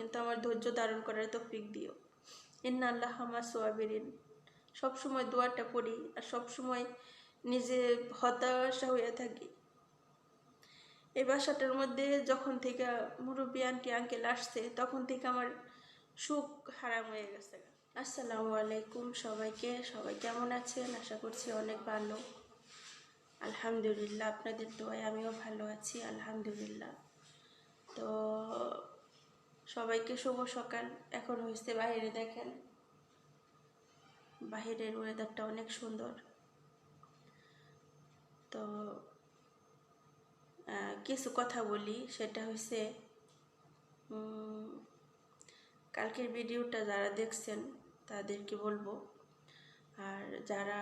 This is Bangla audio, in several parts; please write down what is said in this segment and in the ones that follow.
কিন্তু আমার ধৈর্য ধারণ করার তৌফিক দিও। ইন্না আল্লাহ আমার সোয়াবিরিন। সবসময় দোয়াটা পড়ি আর সবসময় নিজে হতাশা হয়ে থাকি। এই বাসাটার মধ্যে যখন থেকে মুরব্বী, আন্টি, আঙ্কেল আসছে, তখন থেকে আমার সুখ হারাম হয়ে গেছে। আসসালামু আলাইকুম সবাইকে। সবাই কেমন আছেন? আশা করছি অনেক ভালো। আলহামদুলিল্লাহ, আপনাদের দোয়ায় আমিও ভালো আছি, আলহামদুলিল্লাহ। তো সবাইকে শুভ সকাল। এখন হয়েছে বাইরে দেখেন। বাহিরের ওয়েদারটা অনেক সুন্দর। তো কিছু কথা বলি। সেটা হয়েছে কালকের ভিডিওটা যারা দেখছেন, তাদেরকে বলব। আর যারা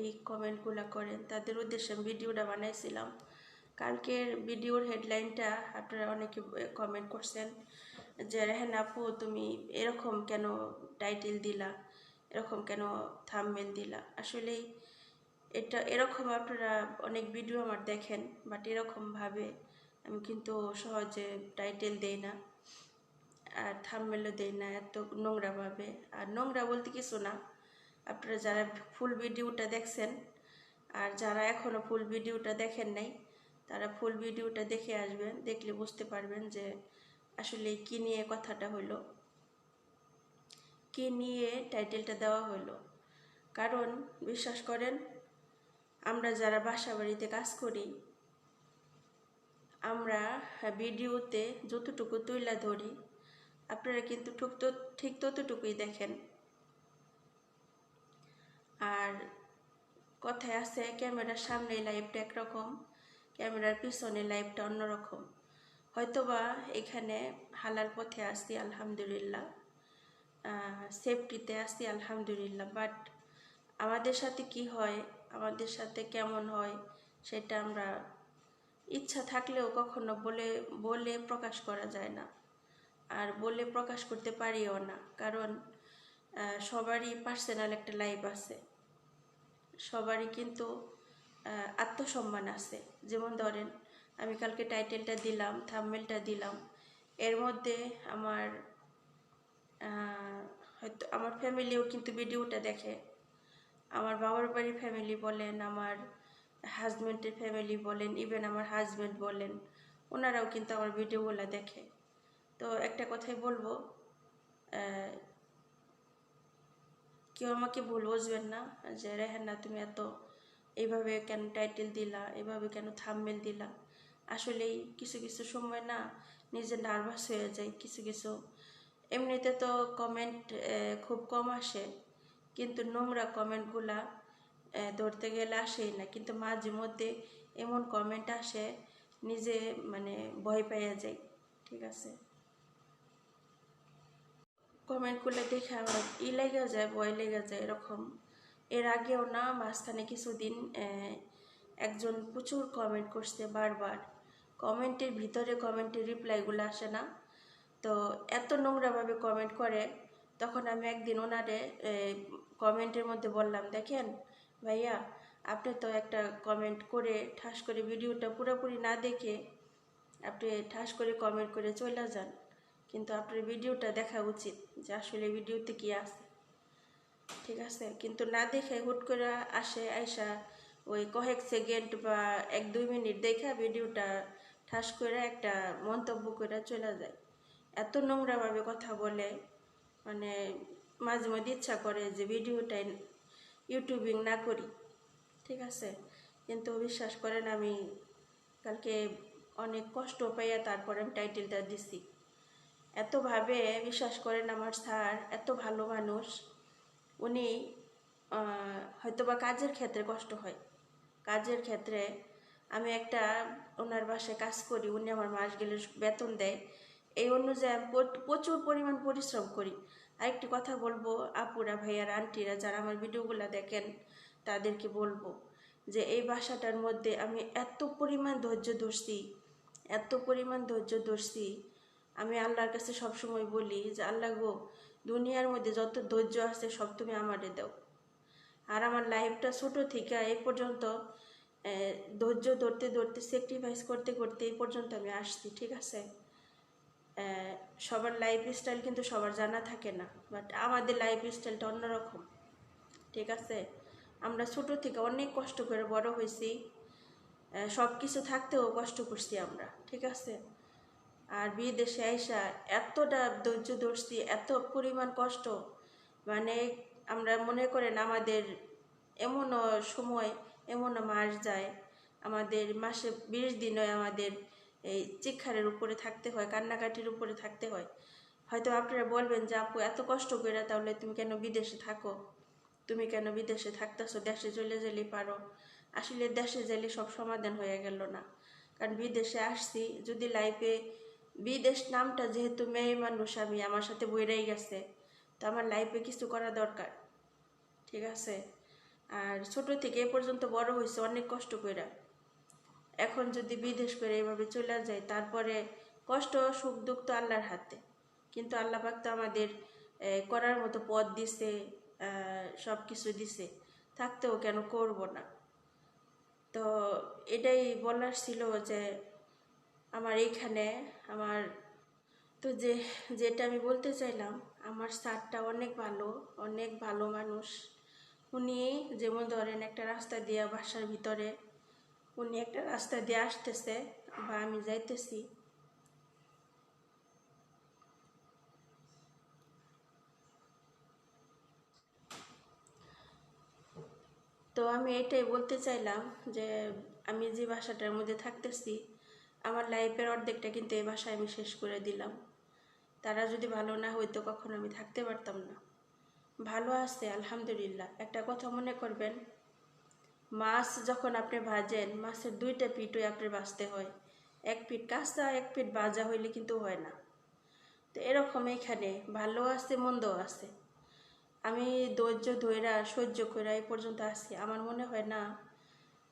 এই কমেন্টগুলো করেন, তাদের উদ্দেশ্যে ভিডিওটা বানাইছিলাম। কালকের ভিডিওর হেডলাইনটা আপনারা অনেকে কমেন্ট করছেন। যে রেহেন আপু, তুমি এরকম কেন টাইটেল দিলা? এরকম কেন থামমেল দিলা? আসলেই এটা, এরকম আপনারা অনেক ভিডিও আমার দেখেন বাট এরকমভাবে আমি কিন্তু সহজে টাইটেল দেই না, আর থামমেলও দেই না এত নোংরাভাবে আর নোংরা বলতে কিছু না। আপনারা যারা ফুল ভিডিওটা দেখছেন, আর যারা এখনও ফুল ভিডিওটা দেখেন নাই, তারা ফুল ভিডিওটা দেখে আসবেন, দেখলে বুঝতে পারবেন যে আসলে কি নিয়ে কথাটা হলো? কি নিয়ে টাইটেলটা দেওয়া হলো? কারণ, বিশ্বাস করেন, আমরা যারা বাসা বাড়িতে কাজ করি, আমরা ভিডিওতে যতটুকু তুইলা ধরি, আপনারা কিন্তু ঠিক ঠিক ততটুকুই দেখেন। আর কথায় আছে, ক্যামেরার সামনে লাইভটা একরকম, ক্যামেরার পিছনে লাইভটা অন্যরকম। হয়তোবা এখানে হালার পথে আসছি, আলহামদুলিল্লাহ। সেফটিতে আসছি, আলহামদুলিল্লাহ। বাট আমাদের সাথে কি হয়, আমাদের সাথে কেমন হয়, সেটা আমরা ইচ্ছা থাকলেও কখনো বলে বলে প্রকাশ করা যায় না। আর বলে প্রকাশ করতে পারিও না। কারণ সবারই পার্সোনাল একটা লাইফ আছে। সবারই কিন্তু আত্মসম্মান আছে। যেমন ধরেন আমি কালকে টাইটেলটা দিলাম থাম্বেলটা দিলাম। এর মধ্যে আমার হয়তো আমার ফ্যামিলিও কিন্তু ভিডিওটা দেখে। আমার বাবার বাড়ির ফ্যামিলি বলেন, আমার হাজব্যান্ডের ফ্যামিলি বলেন ইভেন আমার হাজব্যান্ড বলেন, ওনারাও কিন্তু আমার ভিডিওগুলো দেখে। তো একটা কথাই বলব কেউ আমাকে ভুল বুঝবেন না যে, রেহানা, তুমি এত এইভাবে কেন টাইটেল দিলা এভাবে কেন থামমেল দিলা? আসলেই কিছু কিছু সময় না নিজে নার্ভাস হয়ে যায়, কিছু কিছু। এমনিতে তো কমেন্ট খুব কম আসে, কিন্তু নোংরা কমেন্টগুলা ধরতে গেলে আসেই না। কিন্তু মাঝে মধ্যে এমন কমেন্ট আসে, নিজে মানে ভয় পাইয়া যাই, ঠিক আছে? কমেন্টগুলো দেখে আমার ই লেগে যায়, ভয় লেগে যায় এরকম। এর আগেও না, মাঝখানে কিছুদিন একজন প্রচুর কমেন্ট করছে বারবার। কমেন্টের ভিতরে কমেন্টের রিপ্লাইগুলো আসে না। তো এত নোংরাভাবে কমেন্ট করে, তখন আমি একদিন ওনারে কমেন্টের মধ্যে বললাম, দেখেন ভাইয়া, আপনি তো একটা কমেন্ট করে, ঠাস করে ভিডিওটা পুরোপুরি না দেখে, আপনি ঠাস করে কমেন্ট করে চলে যান। কিন্তু আপনার ভিডিওটা দেখা উচিত, যে আসলে ভিডিওতে কি আছে। ঠিক আছে? কিন্তু না দেখে হুট করে আসে, আইসা ওই কয়েক সেকেন্ড বা এক দুই মিনিট দেখা ভিডিওটা ঠাস করে একটা মন্তব্য করে চলে যায়। এত নোংরাভাবে কথা বলে মানে মাঝে মাঝে ইচ্ছা করে যে ভিডিওটাই ইউটিউবিং না করি, ঠিক আছে? কিন্তু বিশ্বাস করেন আমি কালকে অনেক কষ্ট পাইয়া তারপরে আমি টাইটেলটা দিছি। এতভাবে বিশ্বাস করেন আমার স্যার, এত ভালো মানুষ, উনি হয়তোবা কাজের ক্ষেত্রে কষ্ট হয়। কাজের ক্ষেত্রে আমি একটা ওনার বাসায় কাজ করি, উনি আমার মাস গেলে বেতন দেয়। এই অনুযায়ী আমি প্রচ- প্রচুর পরিমাণ পরিশ্রম করি। আরেকটি কথা বলব, আপুরা, ভাইয়ার, আন্টিরা যারা আমার ভিডিওগুলো দেখেন, তাদেরকে বলব যে এই বাসাটার মধ্যে আমি এত পরিমাণ ধৈর্য ধরছি, এত পরিমাণ ধৈর্য ধরছি। আমি আল্লাহর কাছে সবসময় বলি যে, আল্লাহ গো, দুনিয়ার মধ্যে যত ধৈর্য আছে সব তুমি আমারে দাও। আর আমার লাইফটা ছোট থেকে এই পর্যন্ত ধৈর্য ধরতে ধরতে স্যাক্রিফাইস করতে করতে এই পর্যন্ত আমি আসছি, ঠিক আছে? সবার লাইফ স্টাইল কিন্তু সবার জানা থাকে না বাট আমাদের লাইফ স্টাইলটা অন্যরকম, ঠিক আছে? আমরা ছোট থেকে অনেক কষ্ট করে বড় হয়েছি সব কিছু থাকতেও কষ্ট করছি আমরা, ঠিক আছে? আর বিদেশে আইসা এতটা ধৈর্য ধরছি, এত পরিমাণ কষ্ট মানে আমরা মনে করেন আমাদের এমনও সময় এমনও মাস যায়, আমাদের মাসে বিশ দিনও আমাদের এই চিক্ষারের উপরে থাকতে হয়, কান্নাকাটির উপরে থাকতে হয়। হয়তো আপনারা বলবেন যে, আপু, এত কষ্ট করে তাহলে তুমি কেন বিদেশে থাকো? তুমি কেন বিদেশে থাকতেছো? দেশে চলে যেলে পারো। আসলে দেশে গেলে সব সমাধান হয়ে গেল না। কারণ বিদেশে আসছি, যদি লাইফে বিদেশ নামটা যেহেতু মেয়ে মানুষ, আমি আমার সাথে বইরাই গেছে, তো আমার লাইফে কিছু করা দরকার। ঠিক আছে? আর ছোট থেকে এ পর্যন্ত বড় হয়েছে অনেক কষ্ট কইরা। এখন যদি বিদেশ করে এভাবে চলে যায়, তারপরে কষ্ট, সুখ, দুঃখ তো আল্লাহর হাতে। কিন্তু আল্লাহ পাক তো আমাদের করার মতো পথ দিছে সব কিছু দিছে। থাকতেও কেন করব না? তো এটাই বলার ছিল যে, আমার এইখানে আমার, তো যে, যেটা আমি বলতে চাইলাম, আমার স্যারটা অনেক ভালো অনেক ভালো মানুষ। উনি যেমন ধরেন একটা রাস্তা দিয়ে বাসার ভিতরে, উনি একটা রাস্তা দিয়ে আসতেছে, বা আমি যাইতেছি। তো আমি এটাই বলতে চাইলাম যে, আমি যে বাসাটার মধ্যে থাকতেছি, আমার লাইফের অর্ধেকটা কিন্তু এই বাসায় আমি শেষ করে দিলাম। তারা যদি ভালো না হইতো, কখনো আমি থাকতে পারতাম না। ভালো আছে, আলহামদুলিল্লাহ। একটা কথা মনে করবেন, মাছ যখন আপনি ভাজেন, মাছের দুইটা পিঠই আপনার বাঁচতে হয়। এক পিঠ কাঁচা, এক পিঠ ভাজা হইলে কিন্তু হয় না। তো এরকম এখানে ভালো আছে মন্দ আছে। আমি ধৈর্য ধৈরা সহ্য করে এই পর্যন্ত আসি আমার মনে হয় না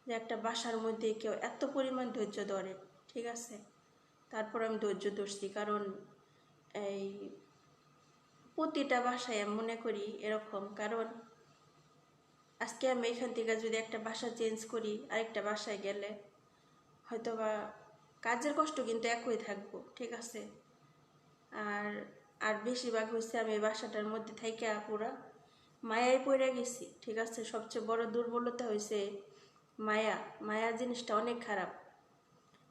যে একটা বাসার মধ্যে কেউ এত পরিমাণ ধৈর্য ধরে, ঠিক আছে? তারপর আমি ধৈর্য ধরছি, কারণ এই প্রতিটা বাসায় আমি মনে করি এরকম। কারণ আজকে আমি এখান থেকে যদি একটা বাসা চেঞ্জ করি, আরেকটা বাসায় গেলে হয়তো বা কাজের কষ্ট কিন্তু একই থাকব, ঠিক আছে? আর আর বেশিরভাগ হচ্ছে আমি এই বাসাটার মধ্যে থাইকা পুরা মায়ায় পড়ে গেছি, ঠিক আছে? সবচেয়ে বড় দুর্বলতা হয়েছে মায়া। মায়া জিনিসটা অনেক খারাপ,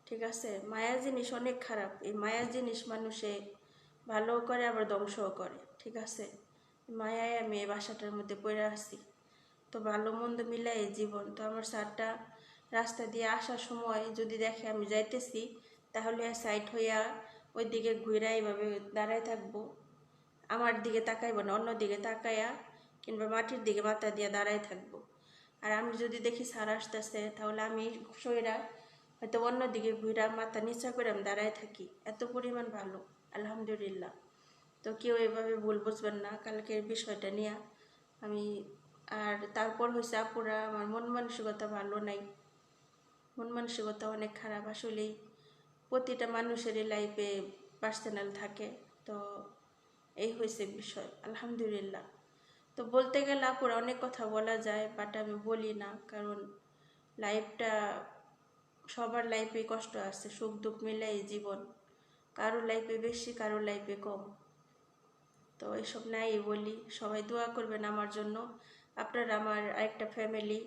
ঠিক আছে? মায়া জিনিস অনেক খারাপ। এই মায়া জিনিস মানুষে ভালোও করে আবার ধ্বংসও করে। ঠিক আছে। মায়ায় আমি এই বাসাটার মধ্যে পড়ে আসি তো ভালো মন্দ মিলাই জীবন। তো আমার স্যারটা রাস্তা দিয়ে আসার সময় যদি দেখে আমি যাইতেছি, তাহলে সাইড হইয়া ওই দিকে ঘুরে এইভাবে দাঁড়ায় থাকব। আমার দিকে তাকাইব না, অন্য দিকে তাকাইয়া কিংবা মাটির দিকে মাথা দিয়ে দাঁড়ায় থাকব। আর আমি যদি দেখি স্যার আসতেছে, তাহলে আমি সইরা হয়তো অন্য দিকে ঘুরা মাথা নিচা করে আমি দাঁড়ায় থাকি। এত পরিমাণ ভালো, আলহামদুলিল্লাহ। তো কেউ এভাবে ভুল বুঝবেন না, কালকের বিষয়টা নিয়ে। আমি আর তারপর হয়েছে আপুরা, আমার মন মানসিকতা ভালো নাই। মন মানসিকতা অনেক খারাপ, আসলেই প্রতিটা মানুষেরই লাইফে পার্সোনাল থাকে। তো এই হয়েছে বিষয়, আলহামদুলিল্লাহ। তো বলতে গেলে আপুরা অনেক কথা বলা যায় বাট আমি বলি না, কারণ লাইফটা সবার লাইফে কষ্ট আছে সুখ দুঃখ মিলাই জীবন। কারও লাইফে বেশি, কারও লাইফে কম। তো এসব নাই বলি। সবাই দোয়া করবেন আমার জন্য। আপনারা আমার আরেকটা ফ্যামিলি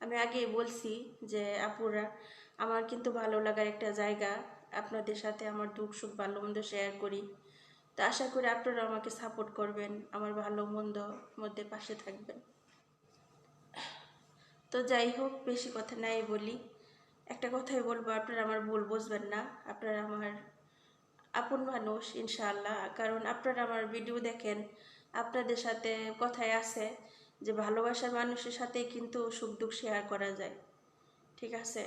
আমি আগেই বলছি যে, আপুরা, আমার কিন্তু ভালো লাগার একটা জায়গা। আপনাদের সাথে আমার দুঃখ সুখ ভালো মন্দ শেয়ার করি। তো আশা করি আপনারা আমাকে সাপোর্ট করবেন, আমার ভালো মন্দ মধ্যে পাশে থাকবেন। তো যাই হোক, বেশি কথা নাই বলি। একটা কথাই বলব, আপনারা আমার ভুল বুঝবেন না। আপনারা আমার আপন মানুষ, ইনশাআল্লাহ। কারণ আপনারা আমার ভিডিও দেখেন, আপনাদের সাথে কথায় আছে যে ভালোবাসার মানুষের সাথে কিন্তু সুখ দুঃখ শেয়ার করা যায়। ঠিক আছে?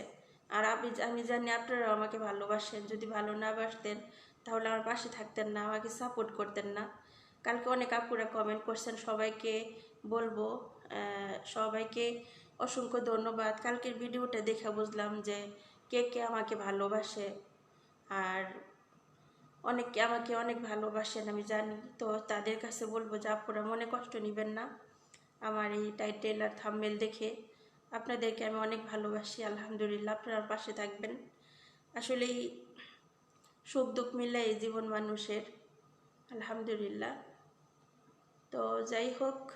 আর আমি আমি জানি আপনারাও আমাকে ভালোবাসেন। যদি ভালো না বাসতেন, তাহলে আমার পাশে থাকতেন না, আমাকে সাপোর্ট করতেন না। কালকে অনেক আপুরা কমেন্ট করছেন, সবাইকে বলব সবাইকে অসংখ্য ধন্যবাদ। কালকের ভিডিওটা দেখে বুঝলাম যে কে কে আমাকে ভালোবাসে। আর অনেকে আমাকে অনেক ভালোবাসেন, আমি জানি। তো তাদের কাছে বলব যে, আপুরা মনে কষ্ট নেবেন না। আমার এই টাইটেল আর থাম্বেল দেখে আপনাদেরকে আমি অনেক ভালোবাসি, আলহামদুলিল্লাহ। আপনারা পাশে থাকবেন। আসলেই সুখ দুঃখ মিলে এই জীবন মানুষের, আলহামদুলিল্লাহ। তো যাই হোক,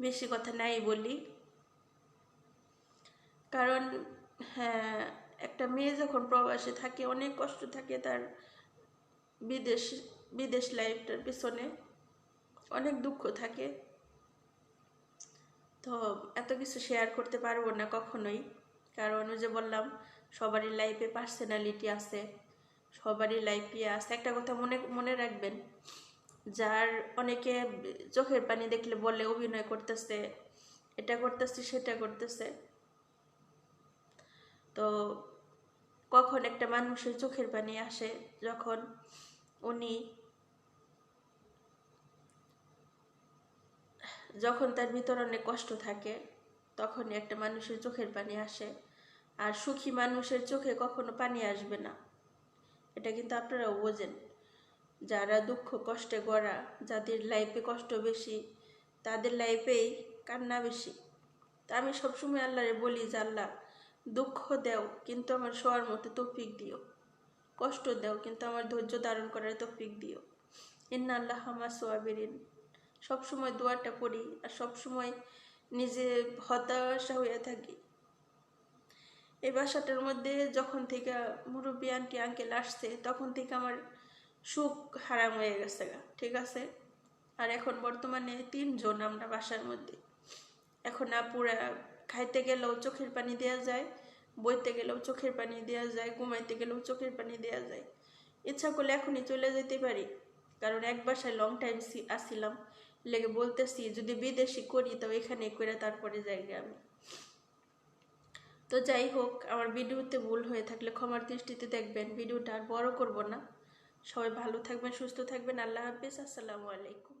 বেশি কথা নাই বলি। কারণ হ্যাঁ একটা মেয়ে যখন প্রবাসে থাকে, অনেক কষ্ট থাকে তার বিদেশ বিদেশ লাইফটার পেছনে। অনেক দুঃখ থাকে। তো এত কিছু শেয়ার করতে পারব না কখনোই। কারণ ওই যে বললাম, সবারই লাইফে পার্সোনালিটি আছে, সবারই লাইফে আছে। একটা কথা মনে মনে রাখবেন, যার অনেকে চোখের পানি দেখলে বলে, অভিনয় করতেছে, এটা করতেছে, সেটা করতেছে। তো কখন একটা মানুষের চোখের পানি আসে যখন উনি যখন তার ভিতর অনেক কষ্ট থাকে, তখনই একটা মানুষের চোখের পানি আসে। আর সুখী মানুষের চোখে কখনো পানি আসবে না। এটা কিন্তু আপনারাও বোঝেন। যারা দুঃখ কষ্টে গড়া, যাদের লাইফে কষ্ট বেশি, তাদের লাইফেই কান্না বেশি। তা আমি সবসময় আল্লাহরে বলি যে, আল্লাহ দুঃখ দেও, কিন্তু আমার শোয়ার মতো তৌফিক দিও। কষ্ট দেও, কিন্তু আমার ধৈর্য ধারণ করার তৌফিক দিও। ইন্না আল্লাহ হামা সোয়াবিরিন। সবসময় দোয়াটা পড়ি আর সবসময় নিজে হতাশা হয়ে থাকি। এই বাসাটার মধ্যে যখন থেকে মুরব্বী আন্টি, আঙ্কেল আসছে, তখন থেকে আমার সুখ হারাম হয়ে গেছে গা, ঠিক আছে? আর এখন বর্তমানে তিনজন আমরা বাসার মধ্যে। এখন আপুরা খাইতে গেলেও চোখের পানি দেওয়া যায়, বইতে গেলেও চোখের পানি দেওয়া যায়, ঘুমাইতে গেলেও চোখের পানি দেওয়া যায়। ইচ্ছা করলে এখনই চলে যেতে পারি, কারণ এক বাসায় লং টাইম আসছিলাম লেগে বলতেছি, যদি বিদেশি করি, তো এখানে করে তারপরে যাইগে আমি। তো যাই হোক, আমার ভিডিওতে ভুল হয়ে থাকলে ক্ষমার দৃষ্টিতে দেখবেন, ভিডিওটা আর বড় করব না। সবাই ভালো থাকবেন, সুস্থ থাকবেন, আল্লাহ হাফিজ, আসসালামু আলাইকুম।